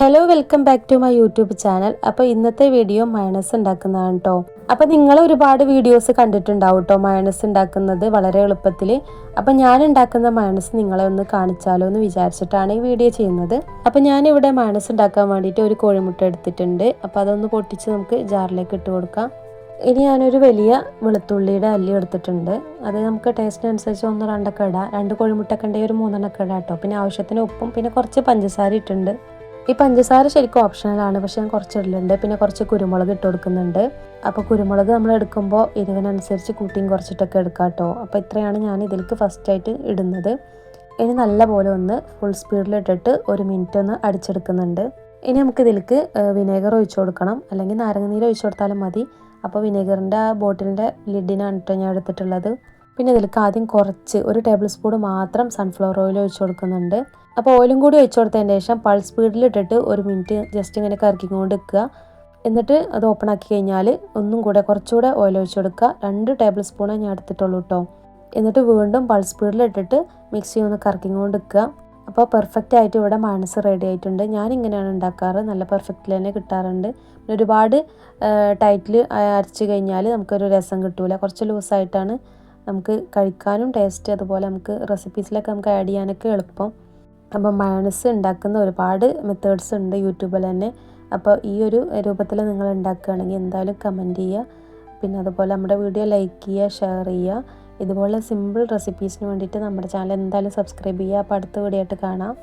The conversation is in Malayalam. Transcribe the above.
Hello welcome back to my YouTube channel അപ്പോൾ ഇന്നത്തെ വീഡിയോ മയണസ് ഉണ്ടാക്കുന്നതാണ് കേട്ടോ അപ്പോൾ നിങ്ങൾ ഒരുപാട് വീഡിയോസ് കണ്ടിട്ടുണ്ടാവും കേട്ടോ മയണസ് ഉണ്ടാക്കുന്നത് വളരെ എളുപ്പത്തിൽ അപ്പോൾ ഞാൻ ഉണ്ടാക്കുന്ന മയണസ് നിങ്ങളെ ഒന്ന് കാണിച്ചാലോ എന്ന് വിചാരിച്ചിട്ടാണ് ഈ വീഡിയോ ചെയ്യുന്നത്. അപ്പോൾ ഞാനിവിടെ മയണസ് ഉണ്ടാക്കാൻ വേണ്ടിയിട്ട് ഒരു കോഴിമുട്ട എടുത്തിട്ടുണ്ട്. അപ്പോൾ അതൊന്ന് പൊട്ടിച്ച് നമുക്ക് ജാറിലേക്ക് ഇട്ട് കൊടുക്കാം. ഇനി ഞാനൊരു വലിയ വെളുത്തുള്ളിയുടെ അല്ലി എടുത്തിട്ടുണ്ട്. അത് നമുക്ക് ടേസ്റ്റിനനുസരിച്ച് ഒന്ന് രണ്ടൊക്കെ ഇടാം. രണ്ട് കോഴിമുട്ടൊക്കെ ഉണ്ടെങ്കിൽ ഒരു മൂന്നെണ്ണൊക്കെ ഇടാം കേട്ടോ പിന്നെ ആവശ്യത്തിന് ഉപ്പും പിന്നെ കുറച്ച് പഞ്ചസാര ഇട്ടിട്ടുണ്ട്. ഈ പഞ്ചസാര ശരിക്കും ഓപ്ഷണലാണ് പക്ഷെ ഞാൻ കുറച്ച് ഇടലുണ്ട് പിന്നെ കുറച്ച് കുരുമുളക് ഇട്ട് കൊടുക്കുന്നുണ്ട്. അപ്പോൾ കുരുമുളക് നമ്മൾ എടുക്കുമ്പോൾ എരിവിനനുസരിച്ച് കൂട്ടിയും കുറച്ചിട്ടൊക്കെ എടുക്കാം കേട്ടോ അപ്പോൾ ഇത്രയാണ് ഞാൻ ഇതിലേക്ക് ഫസ്റ്റായിട്ട് ഇടുന്നത്. ഇനി നല്ല പോലെ ഒന്ന് ഫുൾ സ്പീഡിൽ ഇട്ടിട്ട് ഒരു മിനിറ്റ് ഒന്ന് അടിച്ചെടുക്കുന്നുണ്ട്. ഇനി നമുക്ക് ഇതിലേക്ക് വിനേഗർ ഒഴിച്ചു കൊടുക്കണം. അല്ലെങ്കിൽ നാരങ്ങ നീര് ഒഴിച്ചു കൊടുത്താലും മതി. അപ്പോൾ വിനേഗറിന്റെ ആ ബോട്ടിലിന്റെ ലിഡിനാണ് കേട്ടോ ഞാൻ എടുത്തിട്ടുള്ളത്. പിന്നെ ഇതിലേക്ക് ആദ്യം കുറച്ച് ഒരു ടേബിൾ സ്പൂൺ മാത്രം സൺഫ്ലവർ ഓയിൽ ഒഴിച്ചു കൊടുക്കുന്നുണ്ട്. അപ്പോൾ ഓയിലും കൂടി ഒഴിച്ചു കൊടുത്തതിന് ശേഷം പൾസ് സ്പീഡിൽ ഇട്ടിട്ട് ഒരു മിനിറ്റ് ജസ്റ്റ് ഇങ്ങനെ കറക്കിക്കൊണ്ട് നിൽക്കുക എന്നിട്ട് അത് ഓപ്പൺ ആക്കി കഴിഞ്ഞാൽ ഒന്നും കൂടെ കുറച്ചുകൂടെ ഓയിൽ ഒഴിച്ചു കൊടുക്കുക. രണ്ട് ടേബിൾ സ്പൂണേ ഞാൻ എടുത്തിട്ടുള്ളൂ കേട്ടോ എന്നിട്ട് വീണ്ടും പൾസ് സ്പീഡിൽ ഇട്ടിട്ട് മിക്സി ഒന്ന് കറക്കിക്കൊണ്ട് നിൽക്കുക അപ്പോൾ പെർഫെക്റ്റ് ആയിട്ട് ഇവിടെ മനസ്സ് റെഡി ആയിട്ടുണ്ട്. ഞാൻ ഇങ്ങനെയാണ് ഉണ്ടാക്കാറ്. നല്ല പെർഫെക്റ്റിൽ തന്നെ കിട്ടാറുണ്ട്. പിന്നെ ഒരുപാട് ടൈറ്റിൽ അരച്ച് കഴിഞ്ഞാൽ നമുക്കൊരു രസം കിട്ടൂല. കുറച്ച് ലൂസായിട്ടാണ് നമുക്ക് കഴിക്കാനും ടേസ്റ്റ് അതുപോലെ നമുക്ക് റെസിപ്പീസിലൊക്കെ നമുക്ക് ആഡ് ചെയ്യാനൊക്കെ എളുപ്പം. അപ്പോൾ മയണസ് ഉണ്ടാക്കുന്ന ഒരുപാട് മെത്തേഡ്സ് ഉണ്ട് യൂട്യൂബിൽ തന്നെ. അപ്പോൾ ഈ ഒരു രൂപത്തിൽ നിങ്ങൾ ഉണ്ടാക്കുകയാണെങ്കിൽ എന്തായാലും കമന്റ് ചെയ്യുക. പിന്നെ അതുപോലെ നമ്മുടെ വീഡിയോ ലൈക്ക് ചെയ്യുക ഷെയർ ചെയ്യുക. ഇതുപോലെ സിമ്പിൾ റെസിപ്പീസിന് വേണ്ടിയിട്ട് നമ്മുടെ ചാനൽ എന്തായാലും സബ്സ്ക്രൈബ് ചെയ്യുക. അപ്പോൾ അടുത്ത വീഡിയോ ആയിട്ട് കാണാം.